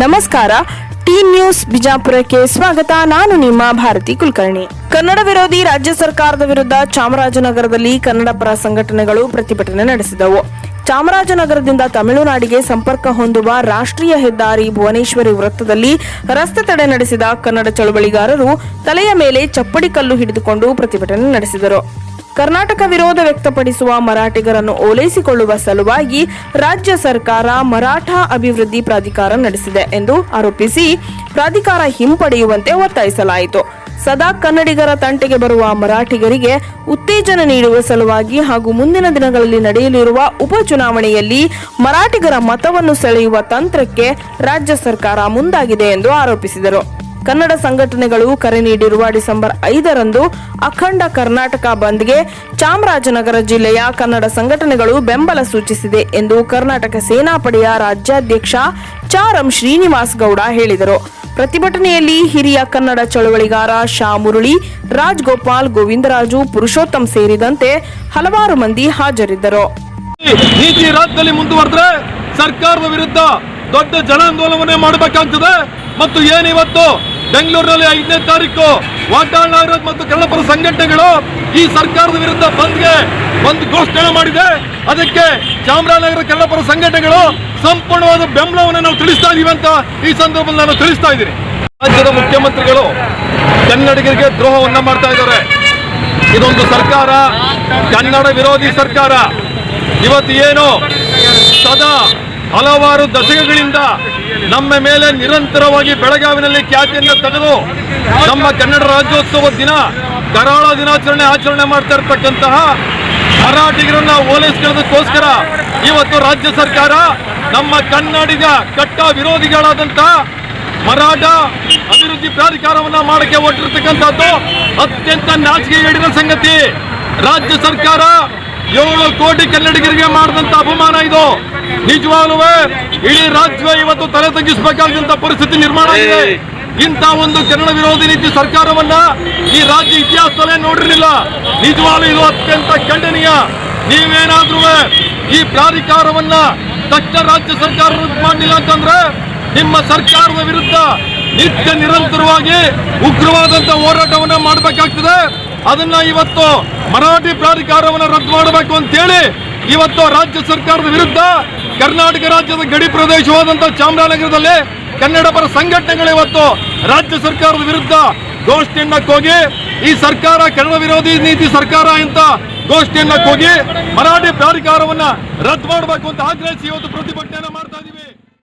ನಮಸ್ಕಾರ. T news ಬಿಜಾಪುರಕ್ಕೆ ಸ್ವಾಗತ. ನಾನು ನಿಮ್ಮ ಭಾರತಿ ಕುಲಕರ್ಣಿ. ಕನ್ನಡ ವಿರೋಧಿ ರಾಜ್ಯ ಸರ್ಕಾರದ ವಿರುದ್ಧ ಚಾಮರಾಜನಗರದಲ್ಲಿ ಕನ್ನಡ ಪರ ಸಂಘಟನೆಗಳು ಪ್ರತಿಭಟನೆ ನಡೆಸಿದವು. ಚಾಮರಾಜನಗರದಿಂದ ತಮಿಳುನಾಡಿಗೆ ಸಂಪರ್ಕ ಹೊಂದುವ ರಾಷ್ಟ್ರೀಯ ಹೆದ್ದಾರಿ ಭುವನೇಶ್ವರಿ ವೃತ್ತದಲ್ಲಿ ರಸ್ತೆ ತಡೆ ನಡೆಸಿದ ಕನ್ನಡ ಚಳುವಳಿಗಾರರು ತಲೆಯ ಮೇಲೆ ಚಪ್ಪಡಿ ಕಲ್ಲು ಹಿಡಿದುಕೊಂಡು ಪ್ರತಿಭಟನೆ ನಡೆಸಿದರು. ಕರ್ನಾಟಕ ವಿರೋಧ ವ್ಯಕ್ತಪಡಿಸುವ ಮರಾಠಿಗರನ್ನು ಓಲೈಸಿಕೊಳ್ಳುವ ಸಲುವಾಗಿ ರಾಜ್ಯ ಸರ್ಕಾರ ಮರಾಠ ಅಭಿವೃದ್ಧಿ ಪ್ರಾಧಿಕಾರ ನಡೆಸಿದೆ ಎಂದು ಆರೋಪಿಸಿ ಪ್ರಾಧಿಕಾರ ಹಿಂಪಡೆಯುವಂತೆ ಒತ್ತಾಯಿಸಲಾಯಿತು. ಸದಾ ಕನ್ನಡಿಗರ ತಂಟೆಗೆ ಬರುವ ಮರಾಠಿಗರಿಗೆ ಉತ್ತೇಜನ ನೀಡುವ ಸಲುವಾಗಿ ಹಾಗೂ ಮುಂದಿನ ದಿನಗಳಲ್ಲಿ ನಡೆಯಲಿರುವ ಉಪಚುನಾವಣೆಯಲ್ಲಿ ಮರಾಠಿಗರ ಮತವನ್ನು ಸೆಳೆಯುವ ತಂತ್ರಕ್ಕೆ ರಾಜ್ಯ ಸರ್ಕಾರ ಮುಂದಾಗಿದೆ ಎಂದು ಆರೋಪಿಸಿದರು. ಕನ್ನಡ ಸಂಘಟನೆಗಳು ಕರೆ ನೀಡಿರುವ ಡಿಸೆಂಬರ್ ಐದರಂದು ಅಖಂಡ ಕರ್ನಾಟಕ ಬಂದ್ಗೆ ಚಾಮರಾಜನಗರ ಜಿಲ್ಲೆಯ ಕನ್ನಡ ಸಂಘಟನೆಗಳು ಬೆಂಬಲ ಸೂಚಿಸಿದೆ ಎಂದು ಕರ್ನಾಟಕ ಸೇನಾಪಡೆಯ ರಾಜ್ಯಾಧ್ಯಕ್ಷ ಚಾರಂ ಶ್ರೀನಿವಾಸ್ ಗೌಡ ಹೇಳಿದರು. ಪ್ರತಿಭಟನೆಯಲ್ಲಿ ಹಿರಿಯ ಕನ್ನಡ ಚಳವಳಿಗಾರ ಶಾ ಮುರುಳಿ ರಾಜ್ಗೋಪಾಲ್ ಗೋವಿಂದರಾಜು, ಪುರುಷೋತ್ತಮ್ ಸೇರಿದಂತೆ ಹಲವಾರು ಮಂದಿ ಹಾಜರಿದ್ದರು. ನೀತಿ ರಾಜ್ಯದಲ್ಲಿ ಮುಂದುವರೆದ್ರೆ ಸರ್ಕಾರದ ವಿರುದ್ಧ ದೊಡ್ಡ ಜನಾಂದೋಲನವನ್ನೇ ಮಾಡಬೇಕಾಗ್ತದೆ. ಮತ್ತು ಏನಿವತ್ತು ಬೆಂಗಳೂರಿನಲ್ಲಿ ಐದನೇ ತಾರೀಕು ವಾಟಾಳ್ ಮತ್ತು ಕನ್ನಡಪರ ಸಂಘಟನೆಗಳು ಈ ಸರ್ಕಾರದ ವಿರುದ್ಧ ಬಂದ್ಗೆ ಒಂದು ಘೋಷಣೆ ಮಾಡಿದೆ. ಅದಕ್ಕೆ ಚಾಮರಾಜನಗರ ಕನ್ನಡಪರ ಸಂಘಟನೆಗಳು ಸಂಪೂರ್ಣವಾದ ಬೆಂಬಲವನ್ನು ನಾವು ತಿಳಿಸ್ತಾ ಇದೀವಿ ಅಂತ ಈ ಸಂದರ್ಭದಲ್ಲಿ ನಾನು ತಿಳಿಸ್ತಾ ಇದ್ದೀನಿ. ರಾಜ್ಯದ ಮುಖ್ಯಮಂತ್ರಿಗಳು ಕನ್ನಡಿಗರಿಗೆ ದ್ರೋಹವನ್ನ ಮಾಡ್ತಾ ಇದ್ದಾರೆ. ಇದೊಂದು ಸರ್ಕಾರ, ಕನ್ನಡ ವಿರೋಧಿ ಸರ್ಕಾರ. ಇವತ್ತು ಏನು ಸದಾ ಹಲವಾರು ದಶಕಗಳಿಂದ ನಮ್ಮ ಮೇಲೆ ನಿರಂತರವಾಗಿ ಬೆಳಗಾವಿನಲ್ಲಿ ಖ್ಯಾತಿಯನ್ನು ತೆಗೆದು ನಮ್ಮ ಕನ್ನಡ ರಾಜ್ಯೋತ್ಸವ ದಿನ, ಕರಾಳ ದಿನಾಚರಣೆ ಆಚರಣೆ ಮಾಡ್ತಾ ಇರ್ತಕ್ಕಂತಹ ಕರಾಟಿಗರನ್ನ ಇವತ್ತು ರಾಜ್ಯ ಸರ್ಕಾರ ನಮ್ಮ ಕನ್ನಡಿಗ ಕಟ್ಟ ವಿರೋಧಿಗಳಾದಂತಹ ಮರಾಠ ಅಭಿವೃದ್ಧಿ ಪ್ರಾಧಿಕಾರವನ್ನ ಮಾಡಕ್ಕೆ ಹೊರಟಿರ್ತಕ್ಕಂಥದ್ದು ಅತ್ಯಂತ ನಾಚಿಕೆಗೇಡಿನ ಸಂಗತಿ. ರಾಜ್ಯ ಸರ್ಕಾರ ಏಳು ಕೋಟಿ ಕನ್ನಡಿಗರಿಗೆ ಮಾಡಿದಂತ ಅಪಮಾನ ಇದು. ನಿಜವಾಗ್ಲೂ ಇಡೀ ರಾಜ್ಯ ಇವತ್ತು ತಲೆ ತಗ್ಗಿಸಬೇಕಾದಂತ ಪರಿಸ್ಥಿತಿ ನಿರ್ಮಾಣ ಆಗಿದೆ. ಇಂಥ ಒಂದು ಕನ್ನಡ ವಿರೋಧಿ ನೀತಿ ಸರ್ಕಾರವನ್ನ ಈ ರಾಜ್ಯ ಇತಿಹಾಸದಲ್ಲೇ ನೋಡಿರಲಿಲ್ಲ ನಿಜವಾಗ್ಲೂ ಇದು ಅತ್ಯಂತ ಖಂಡನೀಯ. ನೀವೇನಾದ್ರೂ ಈ ಪ್ರಾಧಿಕಾರವನ್ನ ತಕ್ಷಣ ರಾಜ್ಯ ಸರ್ಕಾರ ರದ್ದು ಮಾಡಲಿಲ್ಲ ಅಂತಂದ್ರೆ ನಿಮ್ಮ ಸರ್ಕಾರದ ವಿರುದ್ಧ ನಿತ್ಯ ನಿರಂತರವಾಗಿ ಉಗ್ರವಾದಂತ ಹೋರಾಟವನ್ನ ಮಾಡಬೇಕಾಗ್ತದೆ. ಅದನ್ನ ಇವತ್ತು ಮರಾಠಿ ಪ್ರಾಧಿಕಾರವನ್ನು ರದ್ದು ಮಾಡಬೇಕು ಅಂತೇಳಿ ಇವತ್ತು ರಾಜ್ಯ ಸರ್ಕಾರದ ವಿರುದ್ಧ ಕರ್ನಾಟಕ ರಾಜ್ಯದ ಗಡಿ ಪ್ರದೇಶವಾದಂತಹ ಚಾಮರಾಜನಗರದಲ್ಲಿ ಕನ್ನಡ ಪರ ಸಂಘಟನೆಗಳು ಇವತ್ತು ರಾಜ್ಯ ಸರ್ಕಾರದ ವಿರುದ್ಧ ಘೋಷಣೆಯನ್ನ ಹೋಗಿ, ಈ ಸರ್ಕಾರ ಕನ್ನಡ ವಿರೋಧಿ ನೀತಿ ಸರ್ಕಾರ ಅಂತ ಘೋಷಣೆಯನ್ನ ಹೋಗಿ, ಮರಾಠಿ ಪ್ರಾಧಿಕಾರವನ್ನ ರದ್ದು ಮಾಡಬೇಕು ಅಂತ ಆಗ್ರಹಿಸಿ ಇವತ್ತು ಪ್ರತಿಭಟನೆ ಮಾಡ್ತಾ ಇದೀವಿ.